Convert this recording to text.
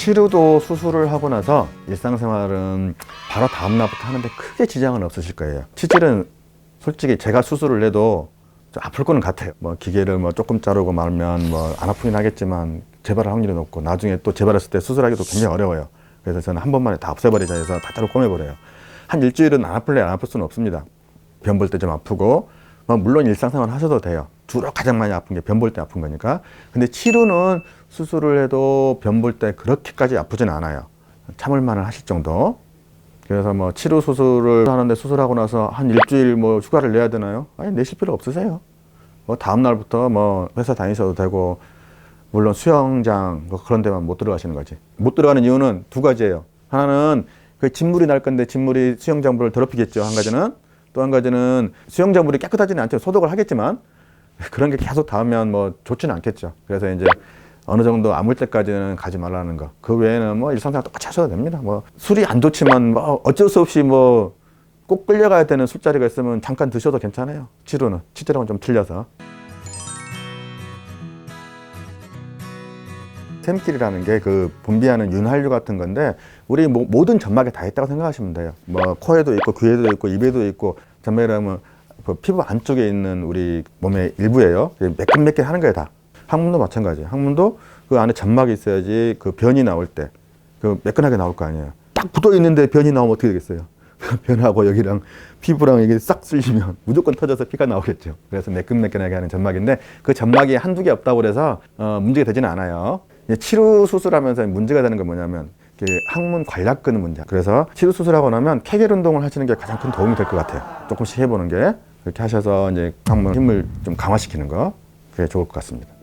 치료도 수술을 하고 나서 일상생활은 바로 다음 날부터 하는데 크게 지장은 없으실 거예요. 치질은 솔직히 제가 수술을 해도 좀 아플 거는 같아요. 뭐 기계를 뭐 조금 자르고 말면 뭐 안 아프긴 하겠지만 재발할 확률이 높고 나중에 또 재발했을 때 수술하기도 굉장히 어려워요. 그래서 저는 한 번만에 다 없애버리자 해서 다 자르고 꼬매버려요. 한 일주일은 안 아플래 안 아플 수는 없습니다. 변 볼 때 좀 아프고 뭐 물론 일상생활 하셔도 돼요. 주로 가장 많이 아픈 게 변 볼 때 아픈 거니까. 근데 치료는 수술을 해도 변 볼 때 그렇게까지 아프진 않아요. 참을 만은 하실 정도. 그래서 뭐 치료 수술을 하는데 수술하고 나서 한 일주일 뭐 휴가를 내야 되나요? 아니 내실 필요 없으세요. 뭐 다음 날부터 뭐 회사 다니셔도 되고 물론 수영장 뭐 그런 데만 못 들어가시는 거지. 못 들어가는 이유는 두 가지예요. 하나는 그 진물이 날 건데 진물이 수영장 물을 더럽히겠죠. 한 가지는 또 한 가지는 수영장 물이 깨끗하지는 않죠. 소독을 하겠지만 그런 게 계속 닿으면 뭐 좋지는 않겠죠. 그래서 이제 어느 정도 아물 때까지는 가지 말라는 거. 그 외에는 뭐 일상생활 똑같이 하셔도 됩니다. 뭐 술이 안 좋지만 뭐 어쩔 수 없이 뭐 꼭 끌려가야 되는 술자리가 있으면 잠깐 드셔도 괜찮아요. 치료는 치질하고는 좀 틀려서. 샘길이라는 게 그 분비하는 윤활유 같은 건데 우리 모, 모든 점막에 다 있다고 생각하시면 돼요. 뭐 코에도 있고 귀에도 있고 입에도 있고 점막이라면 그 피부 안쪽에 있는 우리 몸의 일부예요. 매끈매끈 하는 거예요 다. 항문도 마찬가지예요. 항문도 그 안에 점막이 있어야지 그 변이 나올 때 그 매끈하게 나올 거 아니에요. 딱 붙어 있는데 변이 나오면 어떻게 되겠어요? 변하고 여기랑 피부랑 이게 싹 쓸리면 무조건 터져서 피가 나오겠죠. 그래서 매끈매끈하게 하는 점막인데 그 점막이 한두 개 없다고 그래서 어, 문제가 되지는 않아요. 치료 수술하면서 문제가 되는 건 뭐냐면 항문 관략근 문제. 그래서 치료 수술하고 나면 케겔 운동을 하시는 게 가장 큰 도움이 될 것 같아요. 조금씩 해보는 게 그렇게 하셔서 이제 항문 힘을 좀 강화시키는 거 그게 좋을 것 같습니다.